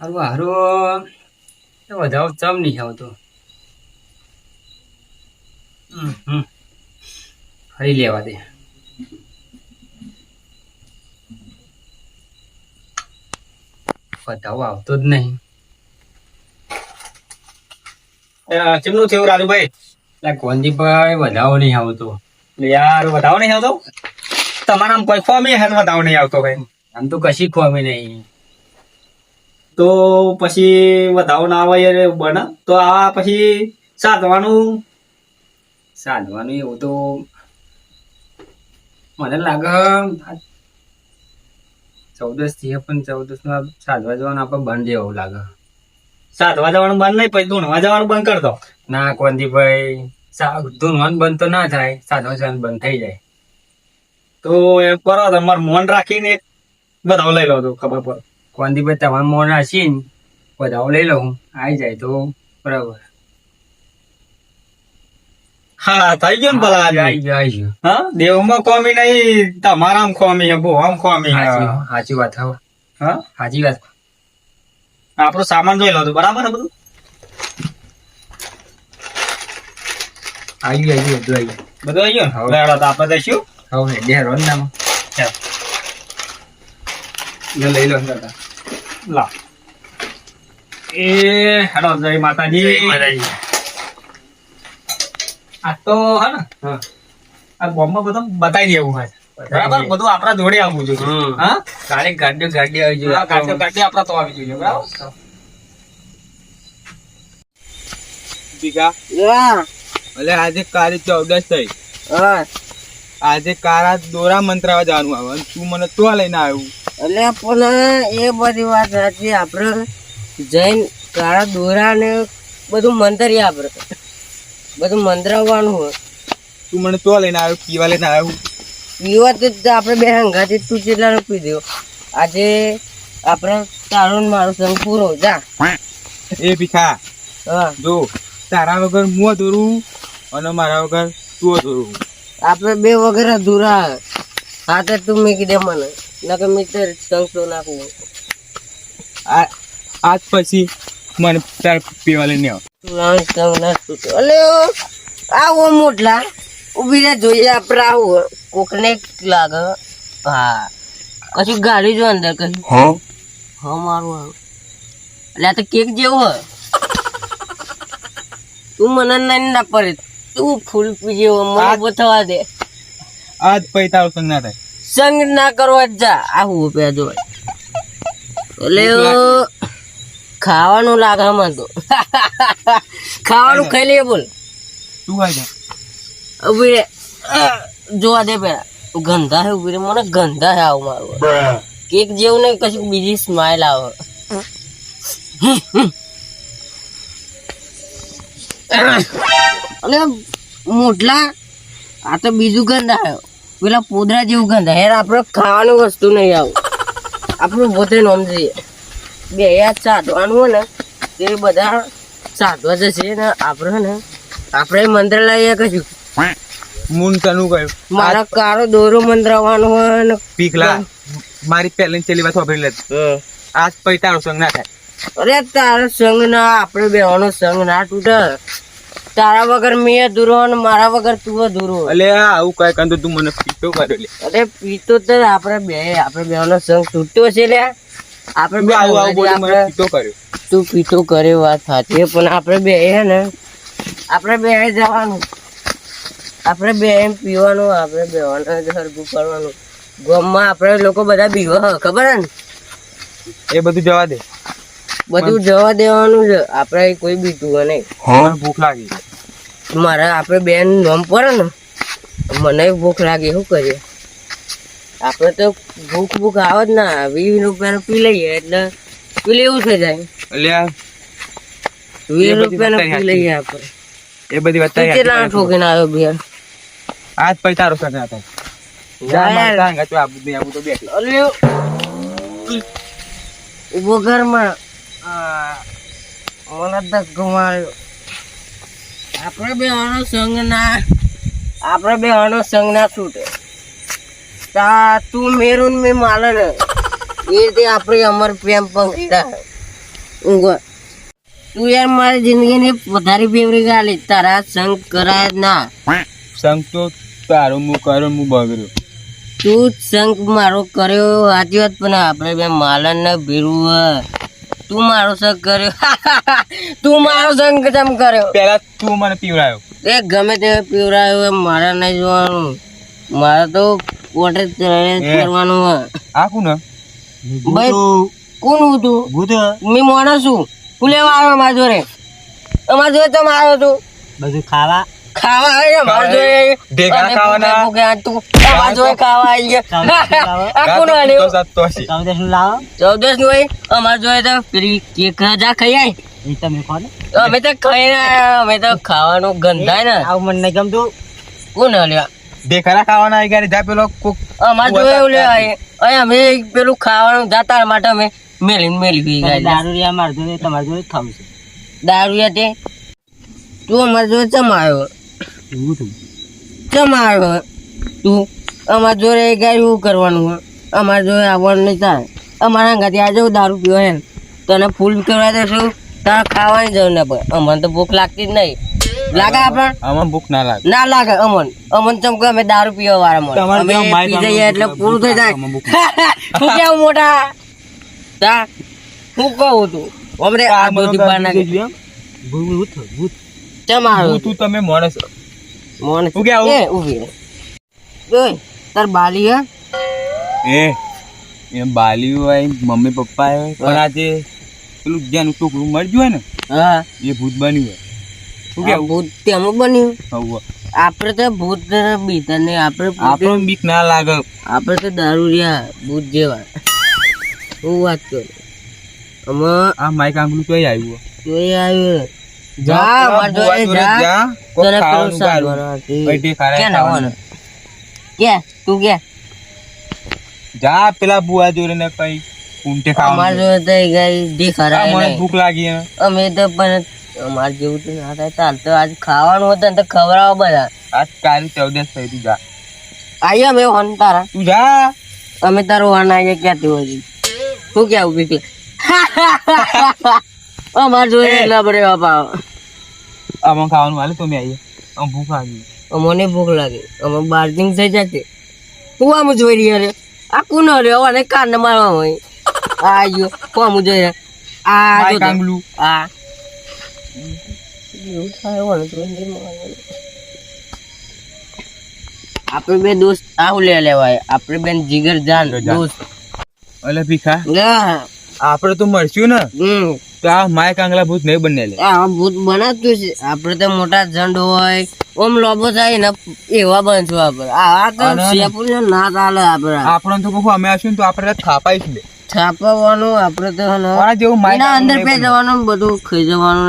હારું હારું. એ વધારો ચમ નહીં આવતો. ફરી લેવા દે. વધાવો આવતો જ નહીં. ચેમનું થયું રાજુભાઈ? એટલે કોંદીભાઈ વધાવો નહીં આવતો. યાર વધાવો નહીં આવતો? તમારા આમ કોઈ ખોમી વધાવો નહીં આવતો ભાઈ? આમ તો કશી ખોમી નહીં. તો પછી વધારો ના આવે બને તો આ પછી સાધવાનું. સાધવાનું એવું તો મને લાગે ચૌદસથી પણ ચૌદસમાં સાધવા જવાનું આપણે બંધ એવું લાગે. સાધવા જવાનું બંધ નહીં પછી ધૂણવા જવાનું બંધ કરતો દો. ના કોંદીભાઈ ધૂનવાનું બંધ તો ના થાય સાધવા જવાનું બંધ થઈ જાય. તો એમ કરો તમારું મન રાખીને એક વધાવો લઈ લો તો ખબર પડે. તમારે મોન રાખીને વધાવો લઈ લઉં આવી જાય તો બરાબર. હા થઈ ગયું ને ભલા આવી ગયો આવી ગયો હા દેવમાં ખોમી નહીં તમારામ ખોમી હે ભોવામ ખોમી સાચી સાચી વાત હવે હા? સાચી વાત. આપણો સામાન જોઈ લો તો બરાબર ને બધું? આવી ગયું આવી ગયું બધું આવી ગયું. બધું આવી ગયું? ને તો આપણે દઈશું હવે ચાલ. લઈ લો તા. લા. એ હેડો જય માતાજી. આ તો હે ને? હા. આ બોમ્બમાં બધું બતાવી દેવું હોય. બરાબર? બધું આપણા જોડે આવવું જોઈએ. હા? ગાડી ગાડીઓ ગાડી આવી જોઈએ. કાઢ્યો આપણા તો આવી જોઈએ. બરાબર? દીકા એટલે આજે કારી ચૌદસ થઈ. આજે કારા દોરા મંત્રાવા જવાનું આવે. તું મને તો લઈને આવ્યું. એટલે પણ એ બધી વાત સાચી આપણે જૈન કાળા દોરા ને બધું મંતરીએ આપણે બધું મંતરાવવાનું હોય. તું મને તો લઈને આવ્યો પીવા લઈને આવ્યું. પીવા તો આપણે બે હંગાથી તું જેટલા પી દેવો આજે આપણે તારો ને મારો સંગ પૂરો જા. એ ભીખા હા. જો તારા વગર હું અધૂરું અને મારા વગર તું અધૂરું. આપણે બે વગર અધૂરા. તો તું મેં કીધે મને. નકર મિત્ર સંગ તો આ આજ પછી મને તાર પીવા લઈને આવ. તું લાવીશ સંગ નાખતું અલે આવો મોટલા ઊભી રે જોઈએ આપણે આવું કોકને લાગે. હા. કશું ગાડી જો અંદર કશું હા? હા મારું આવું. એટલે આ તો કેક જેવો હોય તું મને નહીં ના પડે. તું ફૂલ પીજે જેવો મને થવા દે. આજ તારો સંગ ના થાય. સંગ ના કરવા જ આવું પે જો એટલે ખાવાનું લાગે આમાં તો. ખાવાનું ખાઈ લઈએ બોલ. તું ખાઈ જા ઊભી જોવા દે પેલા. ગંધા હે ઊભી રે. મને ગંધા હે આવું મારું. કેક જેવું નહીં કશું બીજી સ્માઇલ આવે. અને મોટલા આ તો બીજું ગંધા હે. પેલા પોદરા જેવું ગંધ. હેર આપણે ખાવાનું વસ્તુ નહીં આવું. આપણું પોતે નોમ જઈએ બે યાર સાધવાનું હોય ને તે બધા સાધવા જશે ને આપણે ને આપણે મંત્ર લઈએ કશું. મૂન તનું કહ્યું. મારા કારો દોરો મંત્રાવાનો હોય ને. પીખલા મારી પહેલી છેલ્લી વાત વાપરી લે આજ પછી તારો સંગ ના થાય. અરે તારો સંગ ના આપણે બેવાનો સંગ ના તૂટે. તારા વગર મેં અધૂરો અને મારા વગર તું અધૂરો. એટલે આવું કઈ કાંતો તું મને પીતો કર્યો લે. અરે પીતો તો આપણે બે આપણે બેવાનો સંગ તૂટ્યો છે લે. આપણે બે આવું આવું બોલી મને પીતો કર્યો. તું પીતો કરે વાત સાચી પણ આપણે બે હે ને આપણે બે જવાનું. આપણે બે એમ પીવાનું આપણે બેવાનું સરખું કરવાનું. ગામમાં આપણે લોકો બધા બીવા ખબર હે ને? એ બધું જવા દે. બધું જવા દેવાનું છે. આપણે કોઈ બીજું નહીં. મને ભૂખ લાગી મારે આપણે બેન નોમ પડે ને મને ભૂખ લાગે. શું કરીએ? આપણે તો ભૂખ ભૂખ આવે જ ના. વીસ રૂપિયાનું પી લઈએ એટલે પી લેવું થઈ જાય. એટલે વીસ રૂપિયાનું પી લઈએ આપણે. એ બધી વાત કેટલા ઠોકીને આવ્યો બિયાર આજ પછી તારો સંગ હતું ઊભો ઘરમાં મને માર્યો આપણે બે અણુ સંઘના આપણે બે અણુ સંઘના છૂટે. તા તું મેરું મેં માલે ને. એ રીતે આપણે અમર પ્રેમ પંખતા ઊંઘો તું યાર મારી જિંદગીની વધારે ફેવરી ગાલી તારા સંગ કરાય ના. સંગ તો તારો હું કરો હું બગડ્યો. તું સંગ મારો કર્યો સાચી વાત પણ આપણે બે માલન ને ભીરું. તું મારો સંગ કર્યો. તું મારો સંગ કેમ કર્યો? પેલા તું મને પીવડાયો. એ ગમે તે પીવડાયો એ મારા નહીં જોવાનું. મારે તો જ કરવાનું હે આ કોણ ભાઈ કોણ હતું ભૂત. મેં માણસ છું. તું લેવા આવ્યો મારા જોડે? અમારા જોડે તો મારો તું બધું ખાવા. ખાવા આવ્યો માર જોઈએ. ભેગા ખાવાના. ભૂખ્યા ભૂખ્યા તું. જોડે ખાવા આવી ગયા. આ સત્તો છે તમે શું લાવો. ચૌદસનું હોય? અમારા જોડે તો પેલી કેક જા ખાઈ આય. તમે ખો ને. અમે તો આયા. અમે તો ખાવાનું ગંધાય ને. આવ મને નહીં ગમતું. કોણ હલ્યા ઢેકણા ખાવાના આવી ગયા જા પેલો કોક અમાર જોઈએ એવું લેવા અહીંયા અમે પેલું ખાવાનું જાતા માટે અમે મેલી મેલી ગયા. દારૂ રિયા માર જોડે તમારે જોઈએ થમશે છે. દારૂ તે? તું અમાર જોઈએ ચમ આવ્યો એવું આવ્યો તું અમાર જોડે ગાય શું કરવાનું હોય? અમારે જોડે આવવાનું નહીં તારે. અમારા અંગાથી આજે દારૂ પીવો એમ. તને ફૂલ કરવા દેશું તારે ખાવાની જરૂર ના પડે. અમને તો ભૂખ લાગતી જ નહીં. લાગે આપણ? અમને ભૂખ ના લાગે. ના લાગે અમન. અમન ચમ કે અમે દારૂ પીવા વાળા મળે અમે પી જઈએ એટલે પૂરું થઈ જાય. શું કેવું મોટા? તા હું કહું તું. અમને આ બધું બહાર ભૂત ભૂત. ચમ આવ્યો તું તું તમે માણસ મોન. શું કે આવું? એ ઊભી. ઓય તાર બાલી હે? એ એ બાલી હોય મમ્મી પપ્પા હોય પણ આજે પેલું જેનું છોકરું મરી ગયું હોય ને હા. એ ભૂત બન્યું હોય શું કે ભૂત તેમ બન્યું. હવે આપણે તો ભૂત બીતા ને આપણે આપણો બીક ના લાગે. આપણે તો દારૂ રહ્યા ભૂત જેવા. હું વાત કરું? અમે આ માઈક આંગળું તોય આવ્યું કઈ આવ્યો જા પેલા માર જોડે જા. તને પેલું તું જા પેલા ને કઈ અમાર જોડે. તો મને ભૂખ લાગી અમે તો પણ અમાર જેવું તો ના થાય. ચાલ તો આજ ખાવાનું હતું તો ખવડાવો બધા. આજ કાલ ચૌદસ થઈ તું જા. આઈએ અમે હોન તારા. તું જા. અમે તારો હોન આવીએ ક્યાંથી હોય શું ક્યાં ઊભી અમાર જોડે એટલા બડે બાપા. આમાં ખાવાનું હાલે તમે આવીએ. આમ ભૂખ લાગી. અમને ભૂખ લાગે. અમે બાર્જિંગ થઈ જશે હું આમ જોઈ રહી રે આ કોનો રે અને કાન મારવા હોય. આ જો હું આમ જોઈ રહ્યા આ જો કાંગલું. આ. આપણે બે દોસ્ત આવું લે લેવાય. આપણે બેન જીગર જાન જાન. દોસ્ત. અલે ભીખા. આપણે તો મળશું ને. હમ. તો આ માય કાંગલા ભૂત નહીં બને લે. આ ભૂત બનાતું છે. આપણે તો મોટા જંડ હોય ઓમ લોબો થાય ને એવા બનશું આપણે. આ તો શેપુર ના ચાલે આપણે. આપણને તો કહું અમે આવીશું તો આપણે થાપાઈશું છાપવાનું આપણે તો કોના જેવું માય અંદર પે જવાનું બધું ખાઈ જવાનું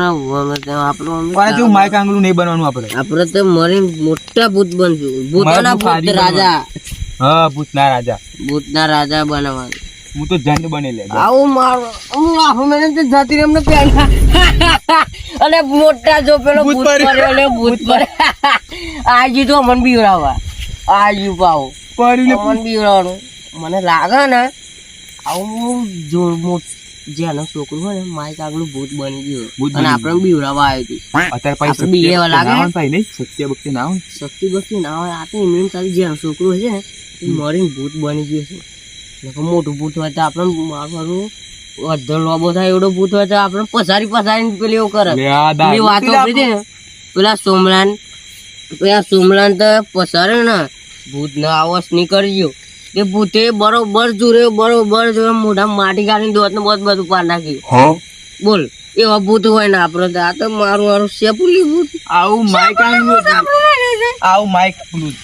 ને આપણું કોના જેવું માય કાંગલું નહીં બનવાનું આપણે? આપણે તો મરી મોટા ભૂત બનશું. ભૂતના ભૂત રાજા. હા ભૂતના રાજા. ભૂતના રાજા બનાવવાનું. હું તો જંડ બની લે આવું મારો હું આખું મેને તો જાતી રે અમને પેલા અને મોટા જો પેલો ભૂત પડ્યો. પડ્યો ભૂત પર. આજી તો મન બીવડાવવા. આજી પાવ પરીને મન બીવડાવવાનું. મને લાગે ને આવું જો મોટ જેનો છોકરું હોય ને માઈક આગળ ભૂત બની ગયું. ભૂત અને આપણે બીવડાવવા આવ્યું હતું. અત્યારે પછી આપણે બી એવા લાગે? ભાઈ નહીં? સત્ય ભક્તિ ના હોય. શક્તિ ભક્તિ ના હોય. આ તો ઇમ્યુન ચાલી જેનો છોકરું છે ને એ મરીને ભૂત બની ગયું છે. મોટું ભૂત હોય તો આપણે મારું અડધો લોબો થાય એવડો ભૂત હોય તો આપણે પસારી પસારી પેલી એવું કરે. પેલી વાત કરી ને પેલા સોમલાન પેલા સોમલાન તો પસારે ને ભૂત ના આવસ નીકળજો એ ભૂતે બરોબર જોરે બરોબર જોરે મોઢા માટી કાઢીને દોત ને બધું બધું પાર નાખ્યું બોલ એવા ભૂત હોય ને આપડે તો આ તો મારું મારું શેપુલી ભૂત. આવું માઇક આવું માઇક ભૂત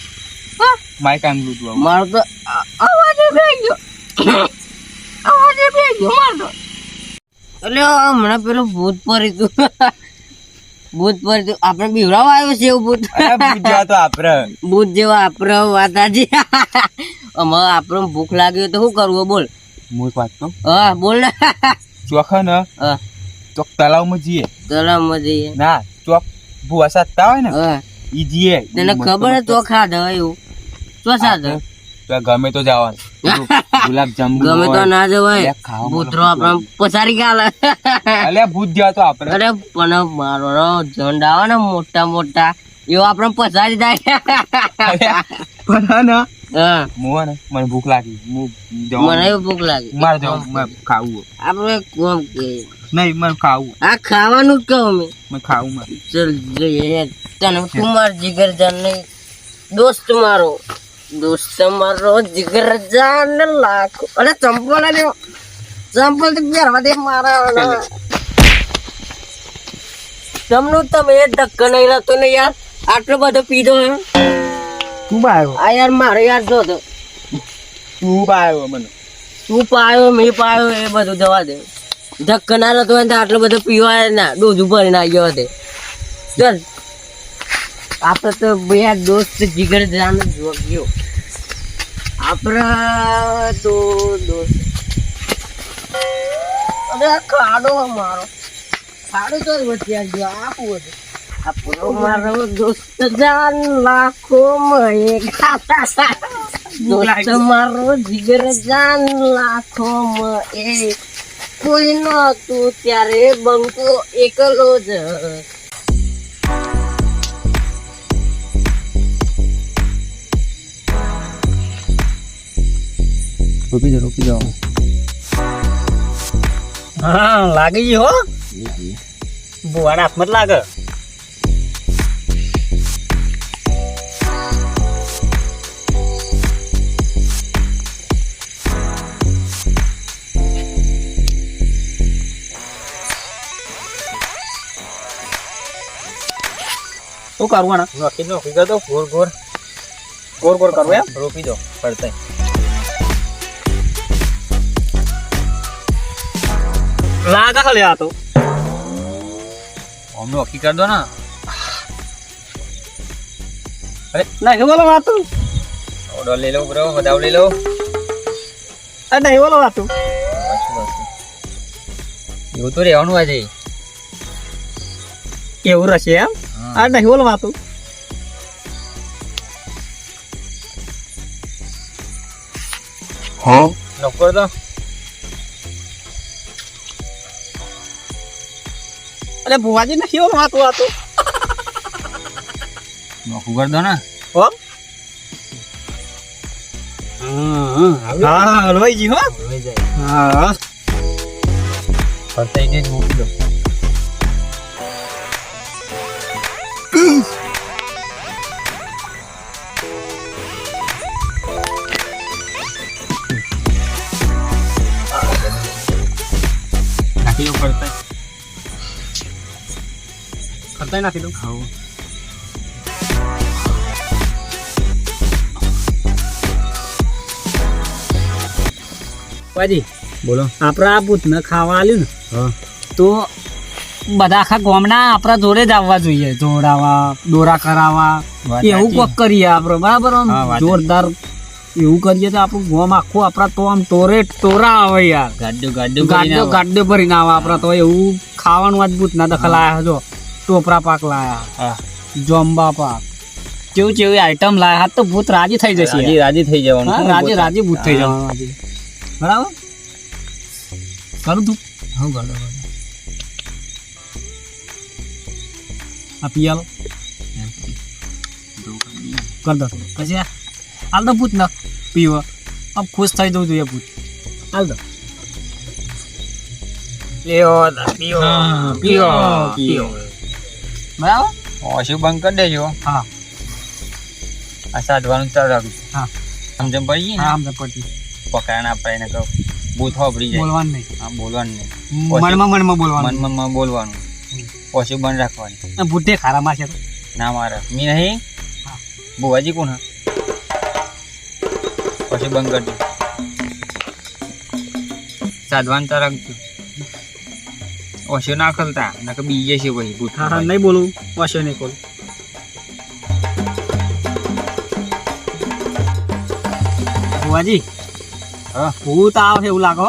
માઈક આંગળું મારો તો આ- અવાજ બે ગયો. બે એટલે હમણાં પેલું ભૂત પરી તું ભૂત પરી આપણે બીવડાવવા આવ્યો છે એવું ભૂત? તો આપણે. ભૂત જેવા આપણે વાત આજે અમારે ભૂખ લાગી હોય તો શું કરવું બોલ. હું હા બોલ. ને ચોખા ને ચોક તલાવમાં જઈએ. તલાવમાં જઈએ. ના ચોક ભૂવા સાધતા હોય ને હા. ઈ જઈએ. તને ખબર. તો ખાધા એવું? તો સાધે તો ગમે તો જવાનું. ગુલાબ જાંબુ ગમે તો ના જવાય. ભૂતરો આપણે પસારી ગાલે. અલે ભૂત ગયા તો આપણે. અરે પણ મારો જંડ આવે ને મોટા મોટા એવો આપણે પસારી જાય. પણ ના મને ભૂખ લાગી. મને ભૂખ લાગી. મારે જવું ખાવું આપણે કોમ કે. નહીં મને ખાવું આ ખાવાનું જ કહું મેં ખાવું મારે. ચલ જઈએ. તને કુમાર જીગર જાન દોસ્ત મારો. દોસ્ત મારો જીગર જાન લાખ. અરે ચંપલ આલ્યો. ચંપલ તો પહેરવા દે મારા તમનું તમે ધક્કો નહીં રહેતો ને યાર. આટલો બધો પીધો હે. તું પાયો આ યાર મારે યાર જો તો. તું પાયો મને. તું પાયો મેં પાયો એ બધું દવા દે. ધક્કો ના રહેતો હોય ને તો આટલો બધો પીવા ના ડોઝું ભરીને આવી ગયો તે ચલ. આપણે તો બે દોસ્ત જીગર જાન જોગ્યો આપણા તો દોસ્ત અરે ખાડો મારો ખાડો તો વચ્ચે ગયો આપું હતું આપણો મારો દોસ્ત જાન લાખો માં દોસ્ત મારો જીગર જાન લાખો માં એક કોઈ નતું, ત્યારે બંકો એકલો જ રોપી દો રોપી દો હા લાગી ગઈ હો બુવાના હાથમાં જ લાગે શું કરવાના નોકી નોકી કર દો ગોર ગોર ગોર ગોર કરવું એમ રોપી દો પડતા લાગે ખાલી આ તો. આમ નોકી કર દો ને. નહીં બોલો વાતું. ઓર્ડર લઈ લો બ્રો વધાવ લઈ લો. અરે નહીં બોલો વાતું. એવું તો રહેવાનું આજે. કેવું રહેશે એમ? આ નહીં બોલો વાતું. નોકર દો અરે ભુવાજી નહીં બોલો વાતું વાતું નોકું કર દો ને. હો? હા હલવાઈ જી હો. જાય. હા ફરતા જ મૂકી દો. કરતા નાખી દઉં હા પાજી બોલો. આપણા આ ભૂતને ખાવા આલ્યું ને હા. તો બધા આખા ગામના આપણા જોડે જ આવવા જોઈએ. જોડાવા દોરા કરાવવા એવું. કોક કરીએ આપણે બરાબર? જોરદાર એવું કરીએ તો આપણું ગામ આખું આપણા તો આમ ટોરે ટોરા આવે યાર. ગાડ્યો ગાડ્યો ગાડ્યો ગાડ્યો ભરીને આવે આપણા તો એવું ખાવાનું અદભુત ના દખલ આવ્યા જો ટોપરા પાક લાયા. જોમ્બા પાક. કેવું કેવી આઈટમ લાયા હાથ તો ભૂત રાજી થઈ જશે રાજી રાજી થઈ જવાનું. રાજી રાજી ભૂત થઈ જવાનું. બરાબર? કરું તું. હું ગાડો ગાડો. આ પિયાલો. કર દો. પછી હાલ તો ભૂત ના પીવો. આમ ખુશ થઈ જવું જોઈએ ભૂત. હાલ દો. પીવો હા, પીવો પીવો, પીવો. બરાબર? ઓછું બંધ કરી દેજો. હા. આ સાધવાનું ચાલુ રાખીશું હા. સમજણ પડી ગઈ ને? હા આમ તો પડતી પકડાને આપણે એને કહું. બૂથ હોપડી જાય. બોલવાનું નહીં. હા બોલવાનું નહીં. મનમાં મનમાં બોલવાનું. મનમાં બોલવાનું. ઓછું બંધ રાખવાનું. ભૂતે ખારા મારશે તો. ના મારે. મી નહીં? બુવાજી કોણ પછી બંધ કરજો સાધવાનું ચાલુ રાખજો. ઓછું ના ખલતા નકર બીજે છે પછી ભૂત હા હા નહીં બોલું વાંચો નહીં બોલું. ભુવાજી હા? ભૂત આવે એવું લાગો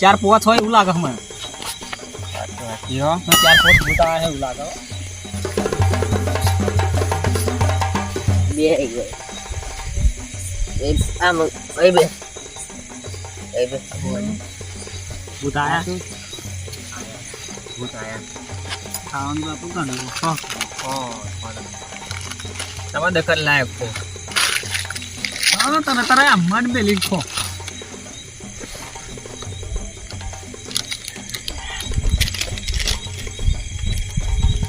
ચાર પોચ હોય એવું લાગે મને સાચી હો ચાર પોચ ભૂત આવે એવું લાગે બે એ આમ એ બે. એ બે. ભૂત આયા? ખાવાનું તો આપું કાને તમે દખલ લાયક છો. હા તમે તારે આમ મન બે લીખો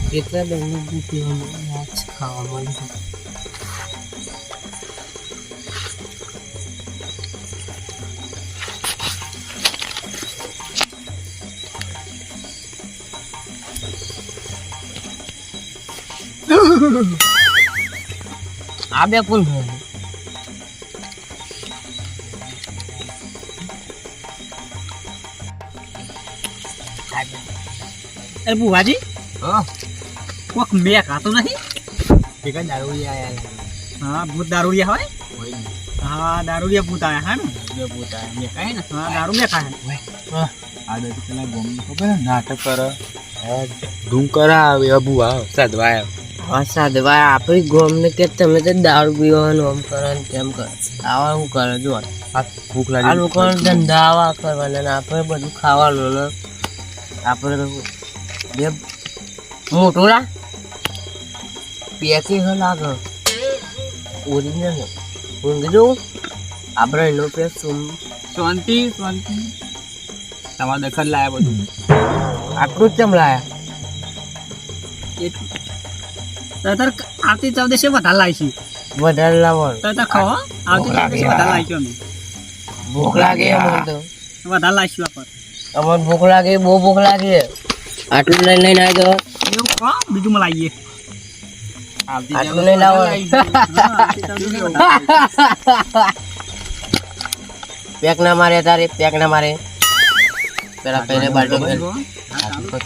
કેટલા દંડ ભૂખી ખાવા મળ્યું આ બે કોણ છે અરે બુવાજી હા? કોક મેં ખાતો નહીં ભેગા દારૂ આયા હા ભૂત દારૂડિયા હોય? હોય હા દારૂડિયા ભૂત આયા હા ને? ભૂત આયા. મેં કાંઈ ને? હા દારૂ મેં ખાય આ દસ પેલા ગોમ ખબર હે? નાટક કરે. ધૂમ કરાવે અબુ આવ સાધવા હા ભાઈ આપણી ગોમને કે તમે તો દારૂ પીવાનું આમ કરો ને તેમ કરો. આવા શું કરે જો ભૂખ આ લોકો ધંધા આવા કરવાના ને આપણે બધું ખાવાનું ને આપણે તો બે મોટો લા. પેકી હ લાગે. ઓરિજિનલ. ઊંઘી જવું આપણે એનો પેક સુમ શાંતિ શાંતિ. તમારે દખલ લાયા બધું. આટલું જ કેમ લાયા? તાર આવતી ચૌદશે વધારે લાવીશું વધારે લાવો તો તાર ખાવ આવતી ચૌદશે વધારે લાવીશું અમે ભૂખ લાગે વધારે લાવીશું આપણે અમને ભૂખ લાગે બહુ ભૂખ લાગે. આટલું લઈ લઈને આવી એવું ખો બીજું માં લાવીએ આટલું લઈને વધારે પેક ના મારે તારે પેક ના મારે. પેલા પહેલે બાલ્ટો મેલ સો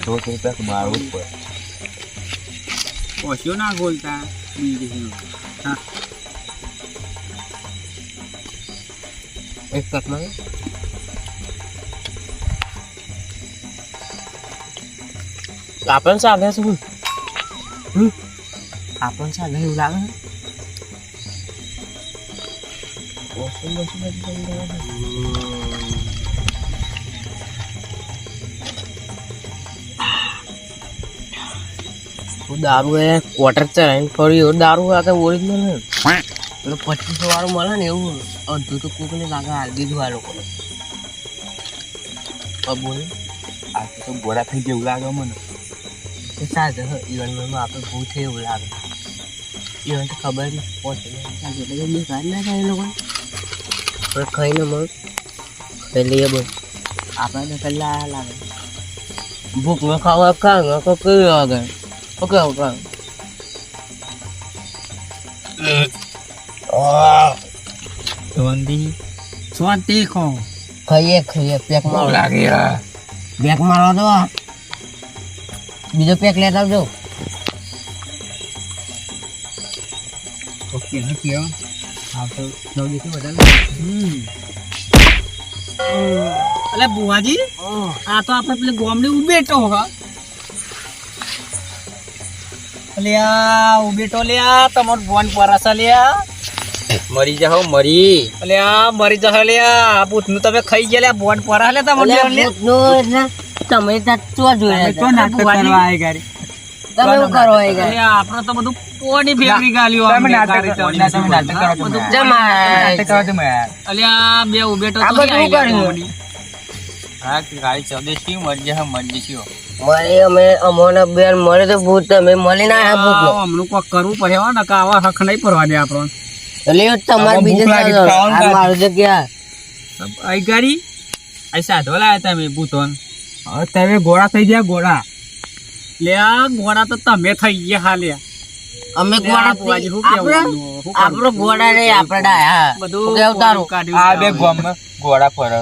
રૂપિયા મારવું જ પડે ઓછો ના બોલતા બીજું હા એક પેકમાં આપણ ચાલે છે હું હમ? આપણ ચાલે એવું લાગે છે? વોશિંગ મશીન જ બંધ કરે છે. હું દારૂ એ ક્વાર્ટર ચલાવીને ફરી દારૂ આ તો ઓરિજિનલ ને પેલો પચીસો વાળું મળે ને એવું. અડધું તો કોકને કાકા હાલ દીધું આ લોકોને. બોલ. આ તો ગોળા થઈ જેવું લાગે મને. એ સાચે ઇવનમાં આપણે ભૂલ થઈ એવું લાગે. ઇવન તો ખબર નહીં પહોંચે બે ના થાય એ લોકો પણ ખાઈને મળ ખાઈ લઈએ બોલ આપણને પેલા લાગે. ભૂખ ન ખાવા ખા ન કેવી આગળ ઓકે ઓકે શાંતિ શાંતિ ખો ખાઈએ ખાઈએ. પેક મારો. લાગે પેક મારો દો બીજો પેક લેતા આવજો. ઓકે નથી હો. આવતો ચૌદશે વધારે હમ. અલે બુવાજી? આ તો આપણે પેલી ગોમડી ઉભેટો હા. અલ્યા ઉભેટો લ્યા તમારું ફોન પરસા લ્યા મરી જાઓ મરી. અલ્યા મરી જશે લ્યા ભૂતનું તમે ખાઈ ગયા લ્યા ફોન પરા લે તમે જોયા તો નાટક કરવા આય ગાડી તમે શું કરો એ ગાય? અલ્યા આપણે તો બધું કોની ભેગી ગાલ્યો તમે નાટક કરો, તમે નાટક કરો છો બધું નાટક કરો છો અલ્યા બે આ બધું કર્યું. ગોમડી. હા ગાડી ચૌદેશી મરી જાય મરી જશો અમે અમોને બેન મળે તો ભૂત તમે મળી ના આ ભૂત આ કોક કરવું પડે હો ને આવા હક નહીં પરવા દે આપણો. એટલે તમારે બીજે ભૂખ લાગી ચાલો. ખાવાનું આ કાઢ. મારું જગ્યા. આઈ ગાડી? આઈ સાધવા લાયા તમે ભૂતોન. હવે તમે ગોળા થઈ ગયા ગોળા. લે આ ગોળા તો તમે થઈ ગયા હાલ્યા અમે ગોળા ગોળા શું કેવું આપણે ગોળા નહીં આપણે બધું શું કેવું તારું? કાઢ્યું આ બે ગોમ ગોળા પર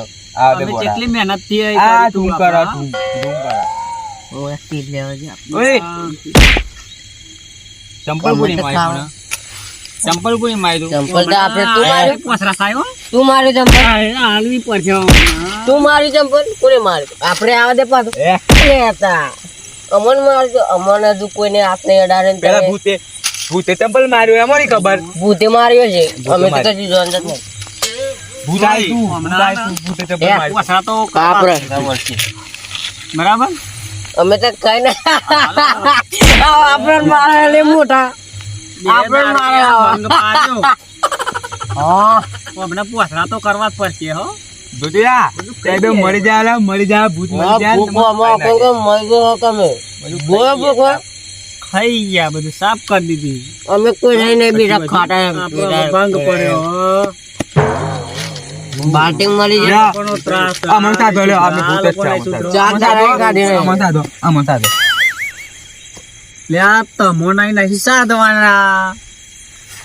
આ બે અમે કેટલી મહેનતથી આ તું કરા તું તું કરા ઓય, સીટ લેવા જા. ઓય! ચંપલ પૂરી મારી ચંપલ પૂરી મારી ચંપલ તો આપણે તું માર્યું પોસરા સાહેબ તું મારી ચંપલ? હાલવી પડશે તું મારી ચંપલ? કોને મારી? આપણે આવા દે પાછું. એ. લેતા અમન મારજો. અમન હજુ કોઈને આપને પેલા ભૂતે ભૂતે ચંપલ માર્યો એમાં ખબર. ભૂતે માર્યો છે. અમે તો જોતા જ નહીં બરાબર? અમે તો કઈ ને આપણે મારે લે મોટા. આપણે મારે હા. હમણાં પોસડા તો કરવા જ પડશે હો. ભૂતિયા તે મરી જાય મરી જાય ભૂત મરી જાય મળી ગયો તમે. બોલો ખાઈ ગયા. બધું સાફ કરી દીધી. અમે કોઈ નહીં નહીં બીજા ખાટા ભંગ પડ્યો બાલ્ટિંગ મળી જાય. યા. ત્રાસ આ મન સાધો લ્યો, આપણે ભૂત જ છે, ચાર ચાર દાડા કાઢી આ મન સાધો, આ મન સાધો. લ્યા તમો નહીં નહીં સાધવાના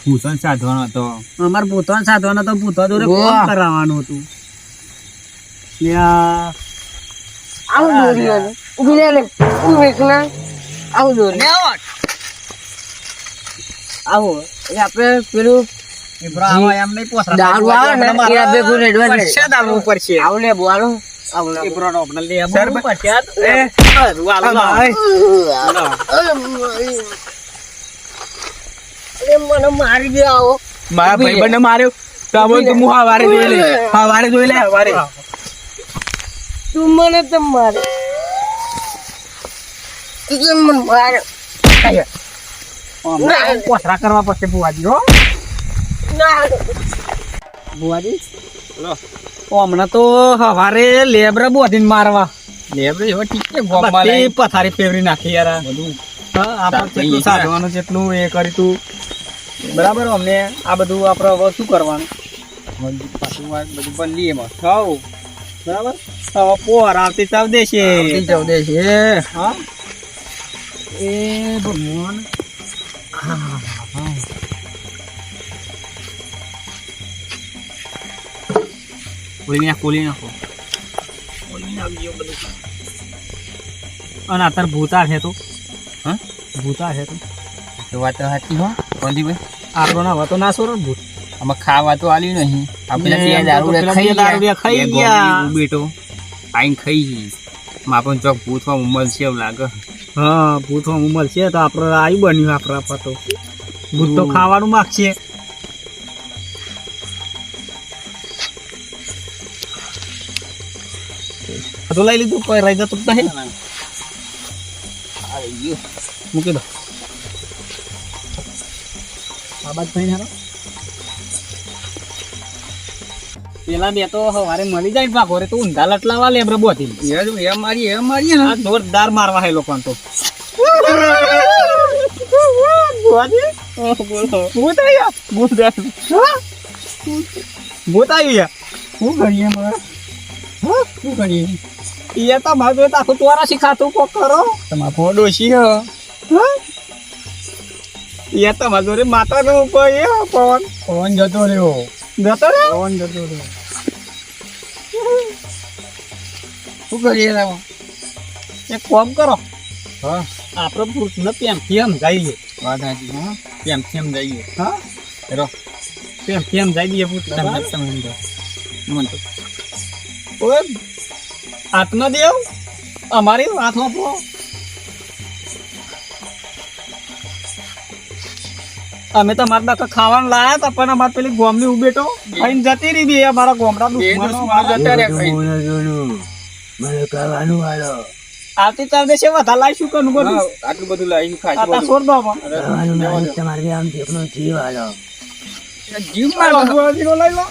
ભૂતન સાધવાનો હતો. અમાર ભૂતન સાધવાનો તો ભૂતો દોરે. કોમ કરાવવાનું હતું. લ્યા આવું દોરી આવે. ઊભી રહે ઊભી કના આવ આવું દોરી. આવો. આપણે પેલું મને મારી દે આવો. મારા ઊભી રહે. ભાઈબંધને તો આ બોલ તું હું હવારે જોઈ લે. હવારે જોઈ લે. હવારે. તું મને તો મારે. તું મને મારે. હમણાં કરવા પડશે બુવાજી હો. બુવાજી? હમણાં તો સવારે લેબરા બોધીને મારવા. લેબરે એવો ઠીક છે પથારી ફેવરી નાખી યાર બધું. આપણે સાધવાનું જેટલું એ કરી તું. બરાબર અમને આ બધું આપણે હવે શું કરવાનું? પાછું બધું બદલી એમાં. થાવ. બરાબર? હવે પોર આવતી ચાવ દેશે. ચૌદે છે હા. એ ભગવાન. હા, હા. ખોલી નાખો ખોલી નાખો ખોલી નાખજો બધું અને અત્યારે ભૂતા છે તો હા? ભૂતા છે તો વાત સાચી હો કોંજીભાઈ આપણો ના વાતો ના સોરો ભૂત આમાં ખાવા તો આલ્યું નહીં આ પેલા ને બે એમ તો દારૂ પેલા ખાઈ દારૂડિયા ખાઈ ગયા. બેટો આઈને ખાઈ ગઈ માપન ચોક ભૂતમાં ઉમર છે એવું લાગે હા ભૂત ઉમર છે તો આપણે આવી બન્યું આપણા પર ભૂત તો ખાવાનું માગશે તો લઈ લીધું કોઈ રહી જતું જ નહીં મૂકી દો આ બાજુ થઈને હાલો. પેલા બે તો સવારે મળી જાય ને ભાગોરે તો ઊંધા લટલાવા લેબ્ર બોથી એ મારી એ મારી આ જોરદાર મારવા હે લોકો તો ભૂત આવ્યા ભૂત ભૂત આવ્યા શું કરીએ મારે શું કરીએ એ તો મારે તો આખું તોરા શીખાતું કોક કરો. તમારો ડોશી હ? એ તો મારે જોડે માતા નું ઉપર એ પવન. ફોન જતો રહ્યો. જતો રે ફોન જતો રહ્યો. શું કરીએ રામા? એક કામ કરો. હા. આપણે પુરુષને પ્રેમથી એમ જઈએ વાત સાચી હા. કેમ જઈએ હા? રો પ્રેમથી એમ જઈ દઈએ પુરુષને તમે બરાબર? તમે સમજો. મન તો ઓય આત્મા દેવ અમારી વાત આપો અમે તો મારા દાખા ખાવાનું લાયા હતા પણ અમારે પેલી ગોમની ઉભેટો ખાઈને જતી રહી બી અમારા ગોમડા મને રહ્યા ખાઈ. આવતી ચાર દેશે વધારે લાવીશું કનું બધું? આટલું બધું લાવીશું ખાશું આતા બધું. તમારે આમ આમાં. જીવ વાળો. જીવ મારો લઈ લો